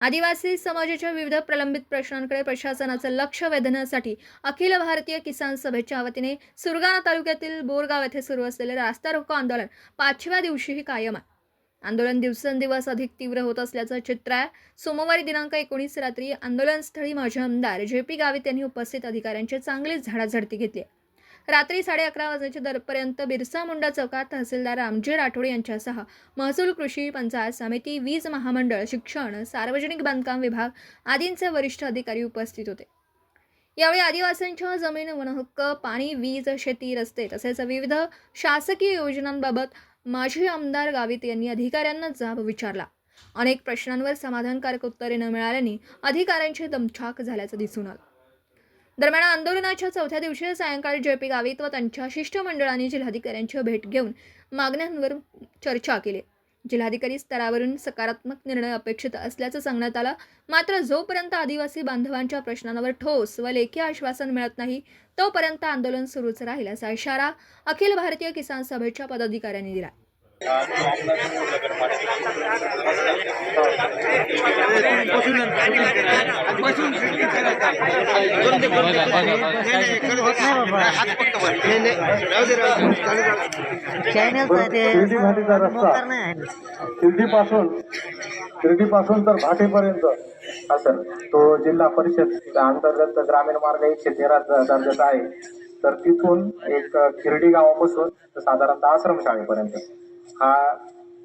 आदिवासी समाजाच्या विविध प्रलंबित प्रश्नांकडे प्रशासनाचं लक्ष वेधण्यासाठी अखिल भारतीय किसान सभेच्या वतीने सुरगाणा तालुक्यातील बोरगाव येथे सुरू असलेले रास्ता रोको आंदोलन पाचव्या दिवशीही कायम आहे. आंदोलन दिवसेंदिवस अधिक तीव्र होत असल्याचं चित्र आहे. सोमवारी दिनांक एकोणीस रात्री आंदोलनस्थळी माजी आमदार जे पी गावित यांनी उपस्थित अधिकाऱ्यांची चांगलीच झाडाझडती घेतली रात्री साडे अकरा वाजेच्या दरपर्यंत बिरसा मुंडा चौकात तहसीलदार रामजी राठोड यांच्यासह महसूल कृषी पंचायत समिती वीज महामंडळ शिक्षण सार्वजनिक बांधकाम विभाग आदींचे वरिष्ठ अधिकारी उपस्थित होते. यावेळी आदिवासींच्या जमीन वनहक्क पाणी वीज शेती रस्ते तसेच विविध शासकीय योजनांबाबत माजी आमदार गावित यांनी अधिकाऱ्यांना जाब विचारला. अनेक प्रश्नांवर समाधानकारक उत्तरे न मिळाल्याने अधिकाऱ्यांची दमछाक झाल्याचं दिसून आलं. दरम्यान आंदोलनाच्या चौथ्या दिवशी सायंकाळी जे पी गावित व त्यांच्या शिष्टमंडळाने जिल्हाधिकाऱ्यांची भेट घेऊन मागण्यांवर चर्चा केली. जिल्हाधिकारी स्तरावरून सकारात्मक निर्णय अपेक्षित असल्याचं सांगण्यात आलं. मात्र जोपर्यंत आदिवासी बांधवांच्या प्रश्नांवर ठोस व लेखी आश्वासन मिळत नाही तोपर्यंत आंदोलन सुरूच राहील असा इशारा अखिल भारतीय किसान सभेच्या पदाधिकाऱ्यांनी दिला. चॅनल शिर्डीसाठीचा शिर्डीपासून शिर्डीपासून तर भाटेपर्यंत. असं तो जिल्हा परिषद अंतर्गत ग्रामीण मार्ग एकशे तेरा दर्जाचा आहे. तर तिथून एक खिर्डी गावापासून साधारणतः साधारणतः आश्रमशाळेपर्यंत. हा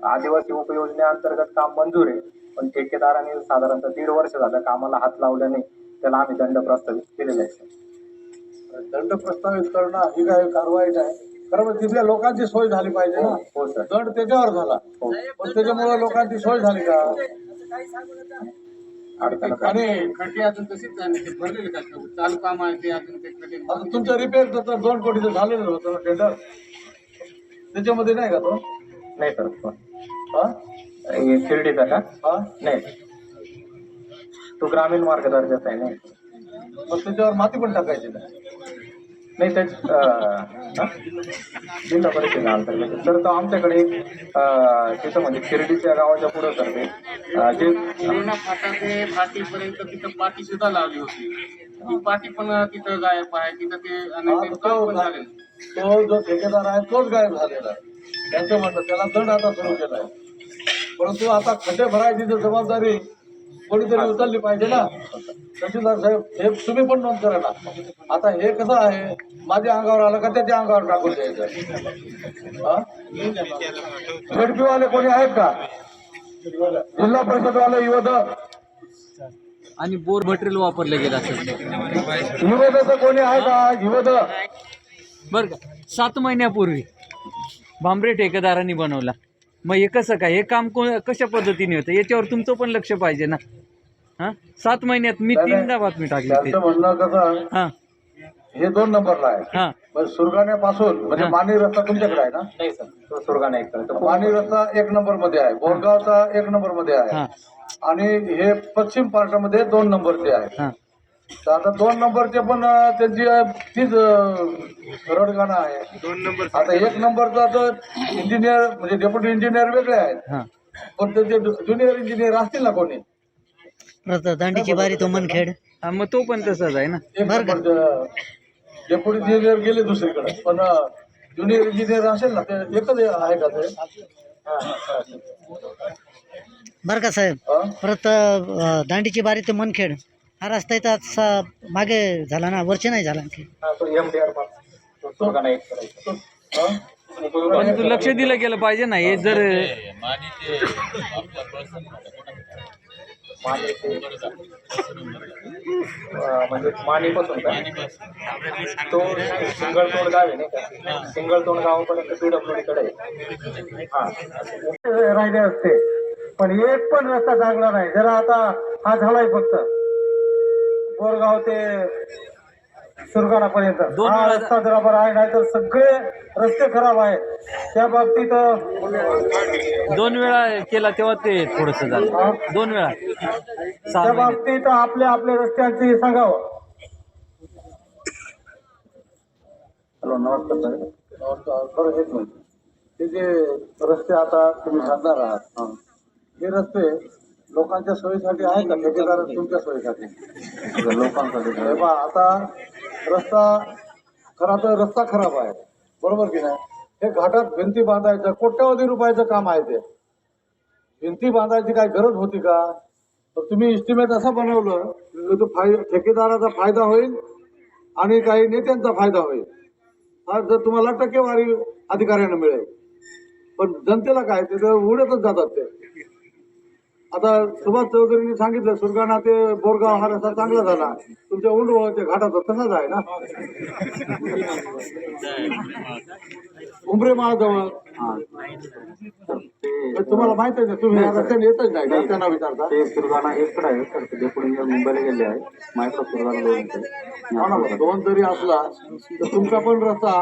आदिवासी उपयोजनेअंतर्गत काम मंजूर आहे. पण ठेकेदाराने साधारणतः दीड वर्ष झालं कामाला हात लावल्याने त्याला आम्ही दंड प्रस्तावित केलेला आहे दंड प्रस्तावित करणं ही काय कारवाई आहे खरं म्हणजे तिथल्या लोकांची सोय झाली पाहिजे ना. हो सर. दंड त्याच्यावर झाला. हो. पण त्याच्यामुळे लोकांची सोय झाली का? खड्डे अजून तसेच आहे ना, ते भरलेले का चालू काम आहे ते अजून ते खड्डे आता तुमचं रिपेअर तर दोन कोटीचं झालेलं होतं टेंडर त्याच्यामध्ये नाही का तो? नाही सर? हे शिर्डीचा का? हा? नाही. तो ग्रामीण मार्ग दर्जाचा आहे नाही. मग त्याच्यावर माती पण टाकायची ना नाही त्याच? जिल्हा परिषद अंतर्गत तर तो आमच्याकडे तिथं म्हणजे शिर्डीच्या गावाच्या पुढं सर ते अं, जे पूर्ण फाटा ते फाटीपर्यंत तिथं पाटी सुद्धा लावली होती. ती पाटी पण तिथं गायब आहे तिथं ते तो जो ठेकेदार आहे तोच गायब झालेला. आहे त्यांचं म्हणणं त्याला दंड आता सुरू केला आहे परंतु आता खड्डे भरायची जर जबाबदारी कोणीतरी उचलली पाहिजे ना. तहसीलदार साहेब हे तुम्ही पण नोंद करा ना. आता हे कसं आहे? माझ्या अंगावर आलं का त्याच्या अंगावर टाकून द्यायचं? हा? झेडपीवाले कोणी आहेत का? जिल्हा परिषदवाले युवद आणि बोर मटेरियल वापरलं गेलं असेल. युवदचं कोणी आहे का? युवद बरं का. सात महिन्यापूर्वी भांबरे ठेकेदारांनी बनवला. मग हे कसं काय? हे काम को कशा पद्धतीने होतं? याच्यावर तुमचं पण लक्ष पाहिजे ना. हां? सात महिन्यात मी तीनदा बातमी टाकली ते त्यांचं म्हणणं कसं हां. हे दोन नंबरला आहे. हां. पण सुरगाण्यापासून म्हणजे हा. मानी रस्ता तुमच्याकडे आहे ना? नाही सर. तो सुरगाणा एक तर मानी रस्ता एक नंबरमध्ये आहे. बोरगावचा एक नंबरमध्ये आहे. हां. आणि हे पश्चिम पार्टामध्ये दोन नंबरचे आहे. हां. तर आता दोन नंबरचे पण अं, त्यांची अं, तीच अं, रडगाणं आहे. दोन नंबर आता एक नंबरचा तर इंजिनियर म्हणजे डेप्युटी इंजिनियर वेगळे आहेत. हां. पण त्याचे ज्युनियर इंजिनियर असतील ना कोणी? परत दांडीची बारी तो मनखेड. हां मग तो पण तसाच आहे ना. एक डेप्युटी इंजिनियर गेले दुसरीकडे. पण ज्युनियर इंजिनियर असेल ना ते एकच आहे का ते? बरं का साहेब. हा? परत अं, दांडीची बारी तो मनखेड. हा रस्ता इथं असा मागे झाला ना वरचे नाही झाला आणखी. तो लक्ष दिलं गेलं पाहिजे ना हे जर म्हणजे मानेपासून तो सिंगळतोड गाव आहे नाही का? सिंगळतोड गावापर्यंत पीडब्ल्यूडी कडे हा. राहिले असते. पण एक पण रस्ता चांगला नाही. जरा आता हा झालाय फक्त. बोरगाव ते सुरगाणापर्यंत. दोन हा रस्ता जरा बरा आहे नाही तर सगळे रस्ते खराब आहेत. त्या बाबतीत दोन वेळा केला तेव्हा ते थोडंसं झालं. दोन वेळा. सहा त्या महिने. बाबतीत आपल्या आपल्या रस्त्यांची सांगावं. हॅलो नमस्कार साहेब नमस्कार बरं एक मिनिट. हे जे रस्ते आता तुम्ही सांगणार आहात हे रस्ते लोकांच्या सोयीसाठी आहे का? ठेकेदार तुमच्या सोयीसाठी. लोकांसाठी. हे पहा, आता रस्ता खरा तर रस्ता खराब आहे. बरोबर की नाही? हे घाटात भिंती बांधायचं कोट्यावधी रुपयाचं काम आहे ते. भिंती बांधायची काय गरज होती का? तर तुम्ही इस्टिमेट असं बनवलं तो फाय ठेकेदाराचा फायदा होईल आणि काही नेत्यांचा फायदा होईल. हा जर तुम्हाला टक्केवारी अधिकाऱ्यांना मिळेल. पण जनतेला काय? ते उडतच जातात ते. आता सुभाष चौधरींनी सांगितलं सुरगाणा ते बोरगाव हा रस्ता चांगला झाला. तुमच्या उंडवळच्या घाटाचा तसाच आहे ना? उमरे माळजवळ तुम्हाला माहीत आहे ना तुम्ही रस्त्याने येतच नाही? त्यांना विचारता? ते सुरगाणा एककडे आहे तर ते पुढे मुंबईला गेले आहे मायक्रो सुरगाणा दोन. दोन जरी असला तर तुमचा पण रस्ता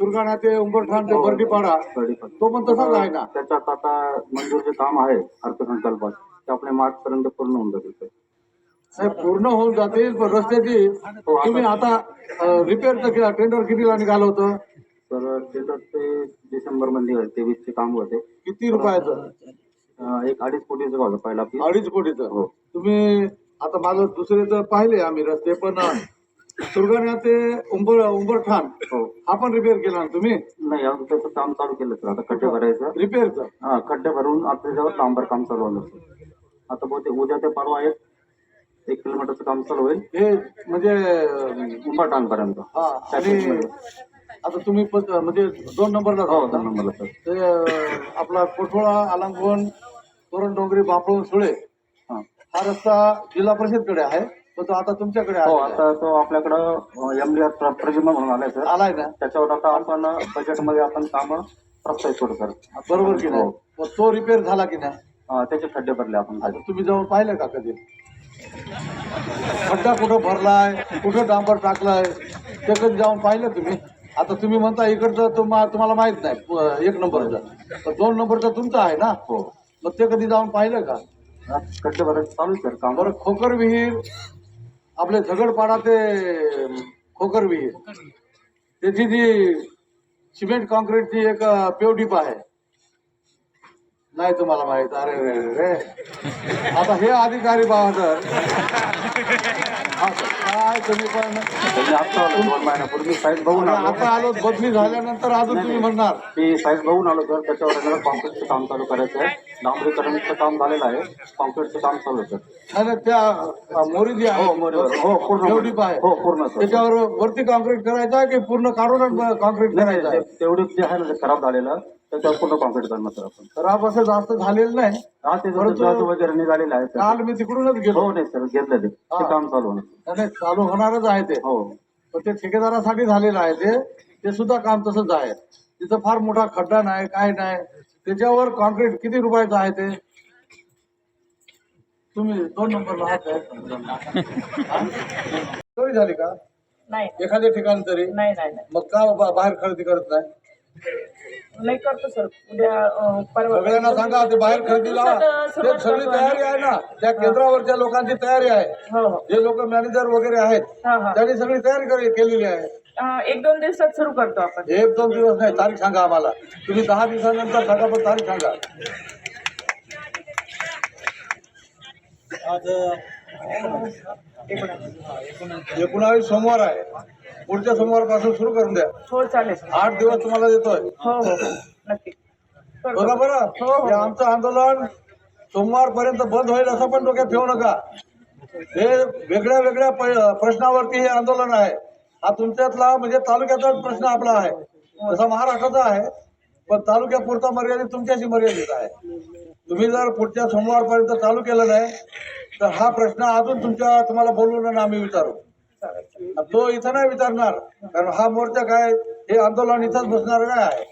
सुरगाणा ते उंबरठाण ते बर्डीपाडा तो पण तसाच आहे ना? त्याच्यात आता मंजूर जे काम आहे अर्थसंकल्पात ते आपल्या मार्च पर्यंत पूर्ण होऊन जातील साहेब पूर्ण होऊन जातील पण रस्त्याची तुम्ही आता रिपेअरचं टेंडर कितीला निघालं होतं? तर टेंडर ते डिसेंबरमध्ये तेवीसचे काम होते. किती रुपयाचं? एक अडीच कोटीचं होतं पहिला अडीच कोटीचं? हो. तुम्ही आता माझं दुसरे तर पाहिले आम्ही रस्ते पण सुरगाणा ते उंबर उंबरठाण हो. हा पण रिपेअर केला ना तुम्ही? नाही अजून त्याचं काम चालू केलं सर. आता खड्डे भरायचं. रिपेअरचं हा खड्डे भरून आता त्याच्यावर डांबर काम चालू सर. आता बहुतेक उद्या ते परवा एक एक किलोमीटरचं काम चालू होईल. हे म्हणजे उंबरठाणपर्यंत हा आणि आता तुम्ही म्हणजे दोन नंबरला हो. दोन नंबरला सर. ते अं, आपला कोठोळा अलंगवण तोरण डोंगरी बापळून सुळे हा. हा रस्ता जिल्हा परिषदकडे आहे. पण तो आता तुमच्याकडे हो आलेला आहे. आता तो आपल्याकडं एमडीआर प्रजिमा म्हणून आलाय सर. आलाय ना त्याच्यावर आता आपण बजेटमध्ये आपण काम प्रस्तावित करू सर. बरोबर की नाही? हो. मग तो रिपेअर झाला की नाही? अं, त्याचे खड्डे भरले आपण आता तुम्ही जाऊन पाहिलं का कधी? खड्डा कुठं भरलाय? कुठं डांबर टाकलाय? ते कधी जाऊन पाहिलं तुम्ही? आता तुम्ही म्हणता इकडचं तुम्हा तुम्हाला माहीत नाही. प- एक नंबरचं. तर दोन नंबरचं तुमचं आहे ना? हो. मग ते कधी जाऊन पाहिलं का? खड्डे भरायचं चालू सर काम. बरं खोकर विहीर आपले झगडपाडा ते खोकर विहीर त्याची जी सिमेंट कॉन्क्रीटची एक पेवडीप आहे. नाही तुम्हाला माहीत. अरे रे रे आता हे अधिकारी बहादर काय तुम्ही पण दोन महिन्यापूर्वी साईज बघून आता आलो. बदली झाल्यानंतर अजून तुम्ही म्हणणार. ती साईज बघून आलो सर त्याच्यावर कॉन्क्रीटचं काम चालू करायचं आहे डांबरीकरणचं काम झालेलं आहे. कॉन्क्रीटचं काम चालू आहे सर. त्या मोरी जी आहे हो मोरीवर हो पूर्ण आहे हो पूर्ण सर. त्याच्यावर वरती कॉन्क्रीट करायचं आहे की पूर्ण काढूनच कॉन्क्रीट करायचं आहे? तेवढं जे आहे ना ते खराब झालेलं त्याच्यावर पूर्ण कॉन्क्रीट करणार सर आपण. खराब असं जास्त झालेलं नाही. हा ते परंतु- वगैरे निघालेलं आहे सर. काल मी तिकडूनच गेलो. हो नाही सर घेतलं ते. ते काम चालू होणार नाही, चालू होणारच आहे ते. हो. पण ते ठेकेदारासाठी झालेलं आहे ते. ते सुद्धा काम तसंच आहे. तिथं फार मोठा खड्डा नाही काय नाही. त्याच्यावर कॉन्क्रीट किती रुपयाचं आहे ते? तुम्ही दोन आहात काय? हा? चोरी झाली का? नाही. एखाद्या ठिकाणी तरी? नाही नाही नाही. मग का बा- बाहेर खरेदी करत नाही? नाही करतो सर. उद्या अं, परवा सगळ्यांना सांगा ते बाहेर खरेदीला दिवसात, ते सुरुवात सगळी करतो तयारी आहे ना. त्या केंद्रावरच्या लोकांची तयारी आहे. हो हो. जे लोक मॅनेजर वगैरे आहेत हा हा. त्यांनी सगळी तयारी करे- केलेली आहे. एक दोन दिवसात सुरू करतो आपण. एक दोन दिवस नाही तारीख सांगा आम्हाला. तुम्ही दहा दिवसानंतर सांगा पण तारीख सांगा. आज एकोणावीस सोमवार आहे. पुढच्या सोमवारपासून सुरू करून द्या. हो चालेल. आठ दिवस तुम्हाला देतोय. हो हो हो नक्की. करतो. बघा बरं हो, हो. हे आमचं आंदोलन सोमवारपर्यंत बंद होईल असं पण डोक्यात ठेवू नका. हे वेगळ्या वेगळ्या प- प्रश्नावरती हे आंदोलन आहे. हा तुमच्यातला म्हणजे तालुक्याचाच प्रश्न आपला आहे. तसा महाराष्ट्राचा आहे. पण तालुक्यापुरता मर्यादित तुमच्याशी मर्यादित आहे. तुम्ही जर पुढच्या सोमवारपर्यंत चालू केलं नाही तर हा प्रश्न अजून तुमच्या तुम्हाला बोलवून आणि आम्ही विचारू. तो इथं नाही विचारणार. कारण हा मोर्चा काय हे आंदोलन इथंच बसणार काय आहे.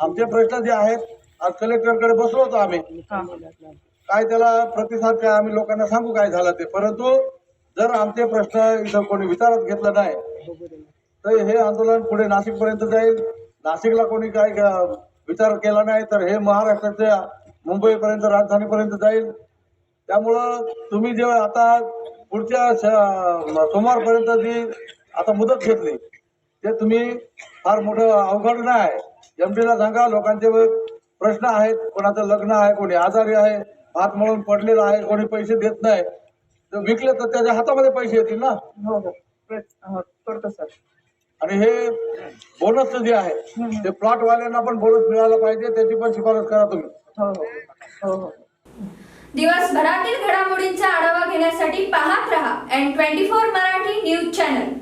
आमचे प्रश्न जे आहेत आज कलेक्टरकडे बसलो होतो आम्ही. काय त्याला प्रतिसाद काय आम्ही लोकांना सांगू काय झालं ते. परंतु जर आमचे प्रश्न इथं कोणी विचारात घेतलं नाही तर हे आंदोलन पुढे नाशिक पर्यंत जाईल. नाशिकला कोणी काय विचार केला नाही तर हे महाराष्ट्राच्या मुंबईपर्यंत राजधानीपर्यंत जाईल. त्यामुळं तुम्ही जे आता पुढच्या श- सोमवारपर्यंत जी आता मुदत घेतली ते तुम्ही फार मोठं अवघड नाही. एमडीला सांगा लोकांचे प्रश्न आहेत कोणाचं लग्न आहे कोणी आजारी आहे हात म्हणून पडलेला आहे कोणी पैसे देत नाही. तर विकले तर त्याच्या हातामध्ये पैसे येतील ना? हो हो. प्रयत्न- हो, करतो सर. आणि हे बोनस जे आहे ते प्लॉट वाल्यांना पण बोनस मिळाला पाहिजे त्याची पण शिफारस करा तुम्ही. हो हो. हो हो. दिवसभरातील घडामोडींचा आढावा घेण्यासाठी पाहत रहा N twenty four Marathi news channel